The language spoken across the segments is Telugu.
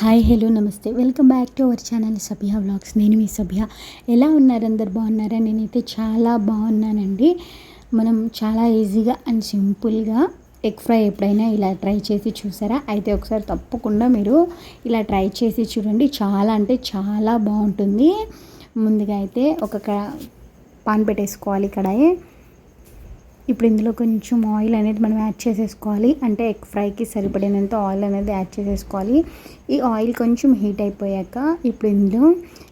హాయ్ హలో నమస్తే. Welcome back to our channel Sabhya vlogs. నేను మీ సభ్య ఎలా ఉన్నారు? అందరు బాగున్నారా? నేనైతే చాలా బాగున్నానండి. మనం చాలా ఈజీగా అండ్ సింపుల్గా ఎగ్ ఫ్రై ఎప్పుడైనా ఇలా ట్రై చేసి చూసారా? అయితే ఒకసారి తప్పకుండా మీరు ఇలా ట్రై చేసి చూడండి. చాలా అంటే చాలా బాగుంటుంది. ముందుగా అయితే ఒక పాన్ పెట్టేసుకోవాలి కడాయి. ఇప్పుడు ఇందులో కొంచెం ఆయిల్ అనేది మనం యాడ్ చేసేసుకోవాలి. అంటే ఎగ్ ఫ్రైకి సరిపడినంత ఆయిల్ అనేది యాడ్ చేసేసుకోవాలి. ఈ ఆయిల్ కొంచెం హీట్ అయిపోయాక ఇప్పుడు ఇందులో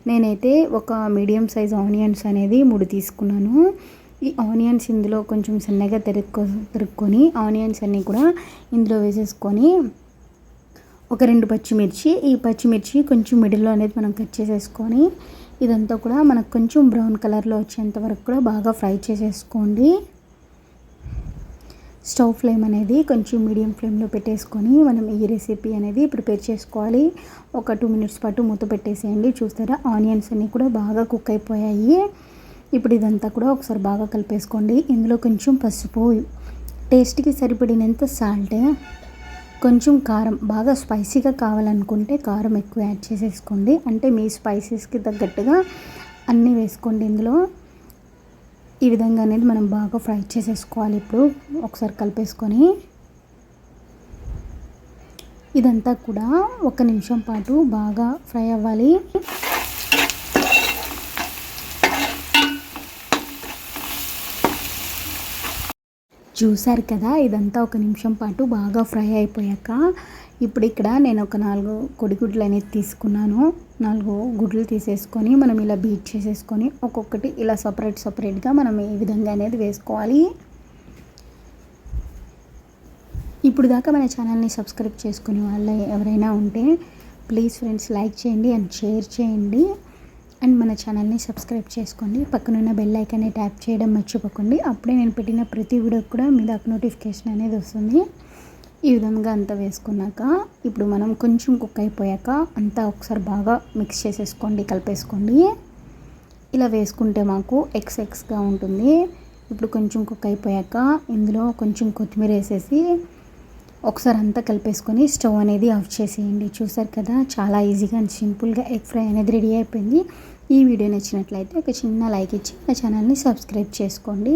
నేనైతే ఒక మీడియం సైజ్ ఆనియన్స్ అనేది మూడు తీసుకున్నాను. ఈ ఆనియన్స్ ఇందులో కొంచెం సన్నగా తెరుక్కో తెరుక్కొని ఆనియన్స్ అన్నీ కూడా ఇందులో వేసేసుకొని ఒక రెండు పచ్చిమిర్చి ఈ పచ్చిమిర్చి కొంచెం మిడిల్లో అనేది మనం కట్ చేసేసుకొని ఇదంతా కూడా మనకు కొంచెం బ్రౌన్ కలర్లో వచ్చేంత వరకు కూడా బాగా ఫ్రై చేసేసుకోండి. స్టవ్ ఫ్లేమ్ అనేది కొంచెం మీడియం ఫ్లేమ్లో పెట్టేసుకొని మనం ఈ రెసిపీ అనేది ప్రిపేర్ చేసుకోవాలి. ఒక టూ మినిట్స్ పాటు మూత పెట్టేసేయండి. చూస్తారా? ఆనియన్స్ అన్నీ కూడా బాగా కుక్ అయిపోయాయి. ఇప్పుడు ఇదంతా కూడా ఒకసారి బాగా కలిపేసుకోండి. ఇందులో కొంచెం పసుపు టేస్ట్కి సరిపడినంత సాల్ట్ కొంచెం కారం బాగా స్పైసీగా కావాలనుకుంటే కారం ఎక్కువ యాడ్ చేసేసుకోండి. అంటే మీ స్పైసెస్కి తగ్గట్టుగా అన్నీ వేసుకోండి ఇందులో. ఈ విధంగా అనేది మనం బాగా ఫ్రై చేసేసుకోవాలి ఇప్పుడు. ఒకసారి కలిపేసుకొని ఇదంతా కూడా ఒక నిమిషం పాటు బాగా ఫ్రై అవ్వాలి. చూశారు కదా ఇదంతా ఒక నిమిషం పాటు బాగా ఫ్రై అయిపోయాక ఇప్పుడు ఇక్కడ నేను ఒక నాలుగు కొడిగుడ్లు అనేది తీసుకున్నాను. నాలుగు గుడ్లు తీసేసుకొని మనం ఇలా బీట్ చేసేసుకొని ఒక్కొక్కటి ఇలా సపరేట్ సపరేట్గా మనం ఈ విధంగా అనేది వేసుకోవాలి. ఇప్పుడు దాకా మన ఛానల్ని సబ్స్క్రైబ్ చేసుకునే వాళ్ళ ఎవరైనా ఉంటే ప్లీజ్ ఫ్రెండ్స్ లైక్ చేయండి అండ్ షేర్ చేయండి. అండ్ మన ఛానల్ని సబ్స్క్రైబ్ చేసుకోండి. పక్కనున్న బెల్ ఐకాన్ని ట్యాప్ చేయడం మర్చిపోకండి. అప్పుడే నేను పెట్టిన ప్రతి వీడియోకి కూడా మీ దాకా నోటిఫికేషన్ అనేది వస్తుంది. ఈ విధంగా అంతా వేసుకున్నాక ఇప్పుడు మనం కొంచెం కుక్ అయిపోయాక అంతా ఒకసారి బాగా మిక్స్ చేసేసుకోండి కలిపేసుకోండి. ఇలా వేసుకుంటే మాకు ఎక్స్ ఎక్స్గా ఉంటుంది. ఇప్పుడు కొంచెం కుక్ అయిపోయాక ఇందులో కొంచెం కొత్తిమీర వేసేసి ఒకసారి అంతా కలిపేసుకొని స్టవ్ అనేది ఆఫ్ చేసేయండి. చూసారు కదా చాలా ఈజీగా అండ్ సింపుల్గా ఎగ్ ఫ్రై అనేది రెడీ అయిపోయింది. ఈ వీడియో నచ్చినట్లయితే ఒక చిన్న లైక్ ఇచ్చి నా ఛానల్ని సబ్స్క్రైబ్ చేసుకోండి.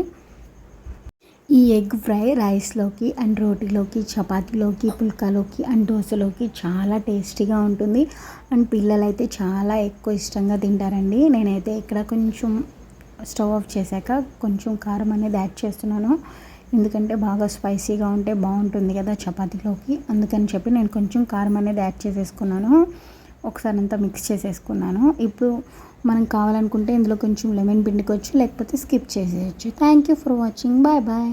ఈ ఎగ్ ఫ్రై రైస్లోకి అండ్ రోటీలోకి చపాతీలోకి పుల్కాలోకి అండ్ దోశలోకి చాలా టేస్టీగా ఉంటుంది. అండ్ పిల్లలైతే చాలా ఎక్కువ ఇష్టంగా తింటారండి. నేనైతే ఇక్కడ కొంచెం స్టవ్ ఆఫ్ చేశాక కొంచెం కారం అనేది యాడ్ చేస్తున్నాను. ఎందుకంటే బాగా స్పైసీగా ఉంటే బాగుంటుంది కదా చపాతీలోకి. అందుకని చెప్పి నేను కొంచెం కారం అనేది యాడ్ చేసేసుకున్నాను. ఒకసారి అంతా మిక్స్ చేసేసుకున్నాను. ఇప్పుడు మనం కావాలనుకుంటే ఇందులో కొంచెం లెమన్ పిండుకోవచ్చు లేకపోతే స్కిప్ చేసేయచ్చు. Thank you for watching bye bye